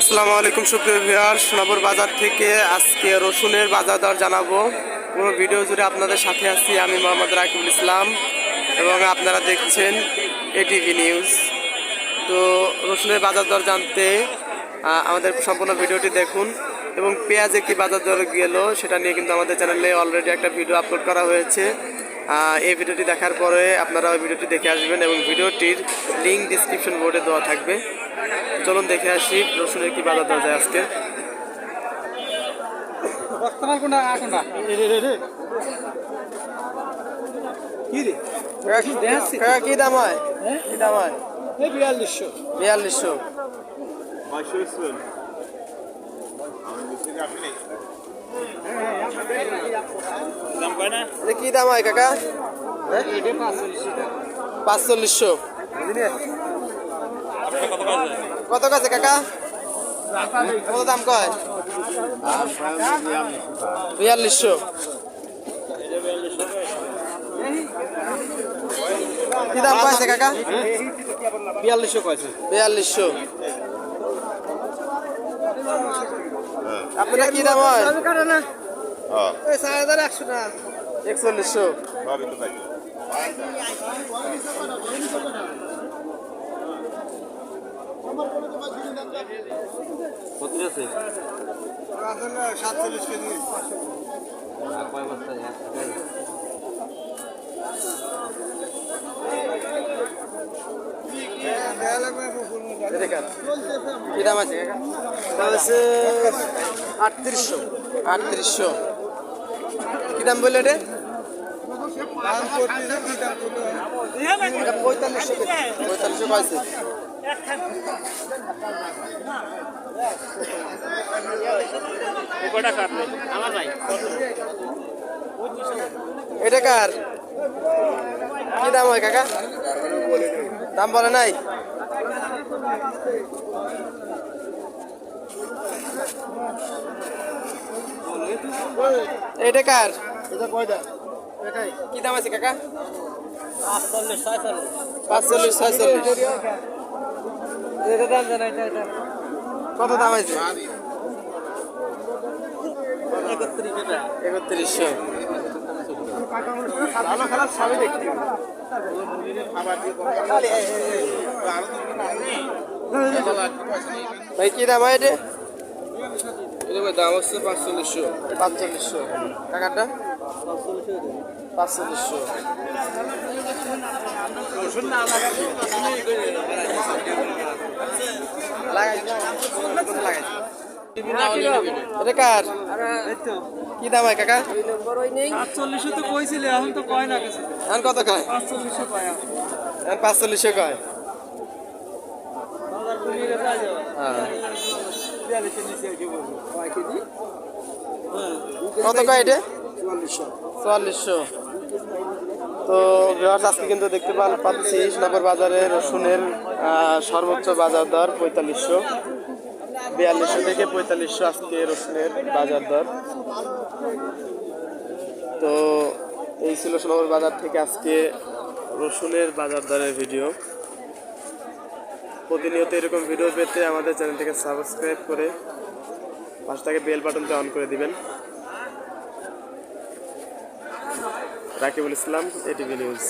আসসালামু আলাইকুম, সুপ্রিয় ভিউয়ার সোনাপুর বাজার থেকে আজকে রসুনের বাজার দর জানাব। পুরো ভিডিও জুড়ে আপনাদের সাথে আছি আমি মোহাম্মদ রাকিবুল ইসলাম এবং আপনারা দেখছেন এটিভি নিউজ তো রসুনের বাজার দর জানতে আমাদের সম্পূর্ণ ভিডিওটি দেখুন এবং পেঁয়াজে কি বাজার দর গেল সেটা নিয়ে কিন্তু আমাদের চ্যানেলে অলরেডি একটা ভিডিও আপলোড করা হয়েছে। এই ভিডিওটি দেখার পরে আপনারা ওই ভিডিওটি দেখে আসবেন এবং ভিডিওটির লিঙ্ক ডিসক্রিপশন বোর্ডে দেওয়া থাকবে। চলুন দেখে আসি রসুনের কি বাজার দর যায় আজকে। কি রে? কাকা, কি দাম হয়? কি দাম হয়? বিয়াল্লিশশো। বিয়াল্লিশশো। কি দাম হয় কাকা? টাকা পাঁচচল্লিশশো। কত কাছে কাকা? কত দাম কয়? বিয়াল্লিশশো। কি দাম পাইছে কাকা? বিয়াল্লিশশো কয়েছে। বিয়াল্লিশশো। আপনারা কি দাম হয়? একচল্লিশশো। কত আছে? সাতচল্লিশ কেজি কয় বস্তা কি দাম আছে আটত্রিশশো। আটত্রিশশো। কি দাম বললে রে পঁয়তাল্লিশশো পঁয়তাল্লিশশো পাইছে এটা কার? কি দাম হয় কাকা? দাম বলে নাই? এটা কার? কি দাম আছে কাকা? আটচল্লিশ ছয়চল্লিশ। পাঁচচল্লিশ ছয়চল্লিশ। কত দাম আছে একত্রিশশো। ভালো খারাপ সবই দেখতে। ভাই কি দাম হয় এটা? দাম হচ্ছে পাঁচচল্লিশশো। পাঁচচল্লিশশো। টাকাটা? পাঁচচল্লিশশো। এটা কার? কি দাম হয় কাকা? আটচল্লিশশো তো কইছিলে এখন তো কয় না কিছু? এখন কত কয়? পাঁচচল্লিশশো পায়া এখন। পাঁচচল্লিশশো কয়। হ্যাঁ। কেজি? কত কয় এটা? চুয়াল্লিশশো। চুয়াল্লিশশো তো ভিউয়ার্স আজকে কিন্তু দেখতে পান পাচ্ছি সোনাপুর বাজারে রসুনের সর্বোচ্চ বাজার দর পঁয়তাল্লিশশো। বিয়াল্লিশশো থেকে পঁয়তাল্লিশশো আজকে রসুনের বাজার দর। তো এই ছিল সোনাপুর বাজার থেকে আজকে রসুনের বাজার দরের ভিডিও। প্রতিনিয়ত এরকম ভিডিও পেতে আমাদের চ্যানেলটিকে সাবস্ক্রাইব করে পাশটাকে বেল বাটনটা অন করে দিবেন। Rakibul Islam ATV news.